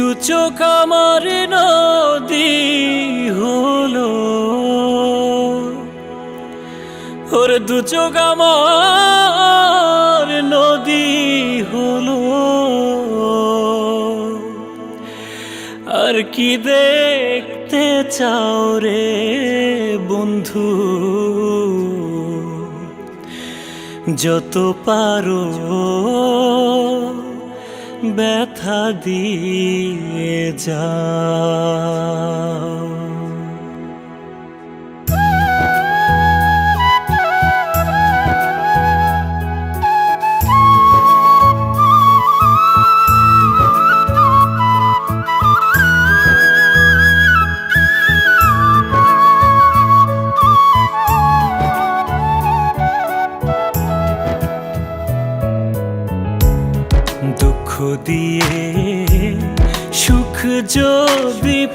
দু চোখ আমার নদী হলো। ওর দু চোখ আমার নদী হলো। আর কি দেখতে চাও রে বন্ধু? যত পারো। ব্যথা দিয়ে যাও।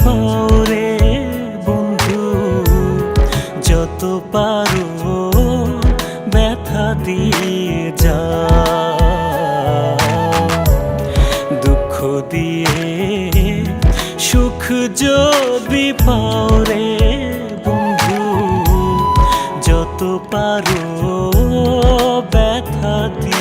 পাওরে বন্ধু? যত পারো ব্যথা দিয়ে যা। দুঃখ দিয়ে, সুখ যদি পাওরে বন্ধু? যত পারো ব্যথা দিয়ে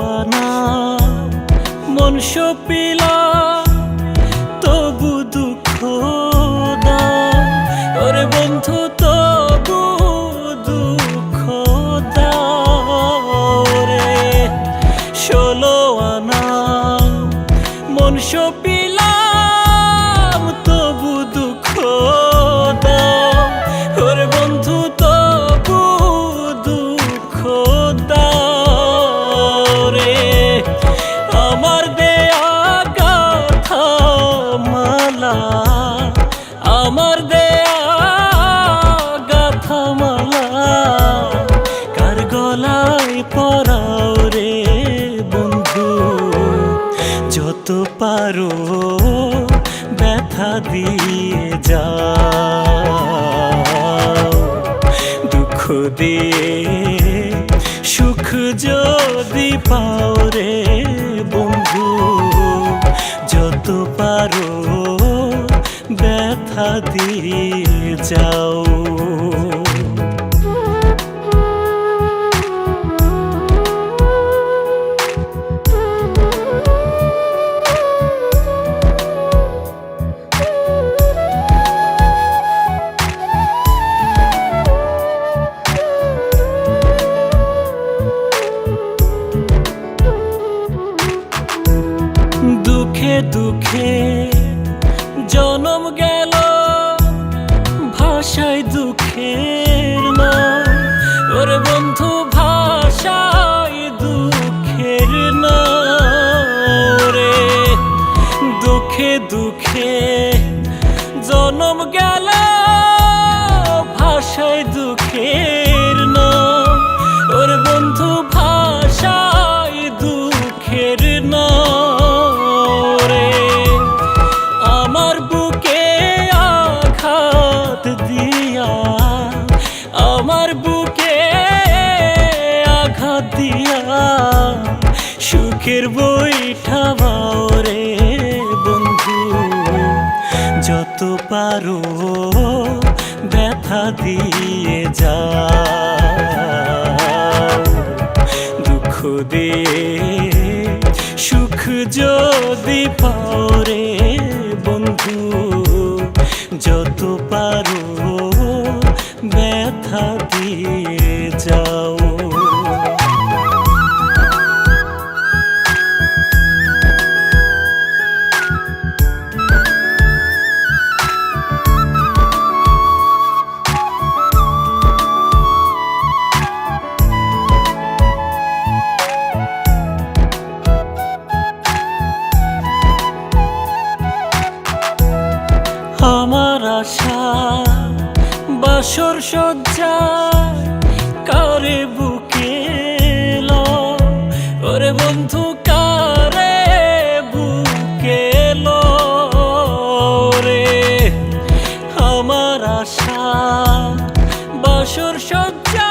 আনা। মন সপিলা আমার দেয়া গাথা মালা কার গলায় পরাও রে বন্ধু? যত পারো ব্যথা দিয়ে যাও। দুঃখ দিয়ে, সুখ যদি পাও রে বন্ধু, যত পারো ব্যথা দিয়ে যাও। দুঃখে দুঃখে জনম গেল। ভাষায় দুঃখের না ওর বন্ধু ভাষায় দুঃখের রে। দুঃখে দুঃখে জনম গেল, ভাষায় দুঃখের না ওর বন্ধু আমার বুকে আঘাত দিয়া সুখের বইঠা রে বন্ধু, যত পারো ব্যথা দিয়ে যা দুঃখ দিয়ে সুখ যদি পাও রে বন্ধু, যত পারো আমার সজ্জা কারে বুকে ওরে বন্ধু কারে বুকে রে আমার আশা বাসর সজ্জায়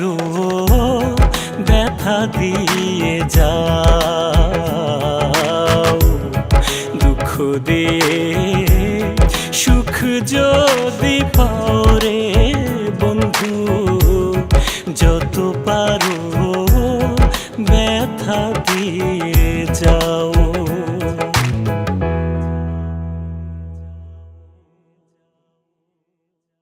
পারো ব্যথা দিয়ে যাও। দুঃখ দিয়ে সুখ যদি পাও রে বন্ধু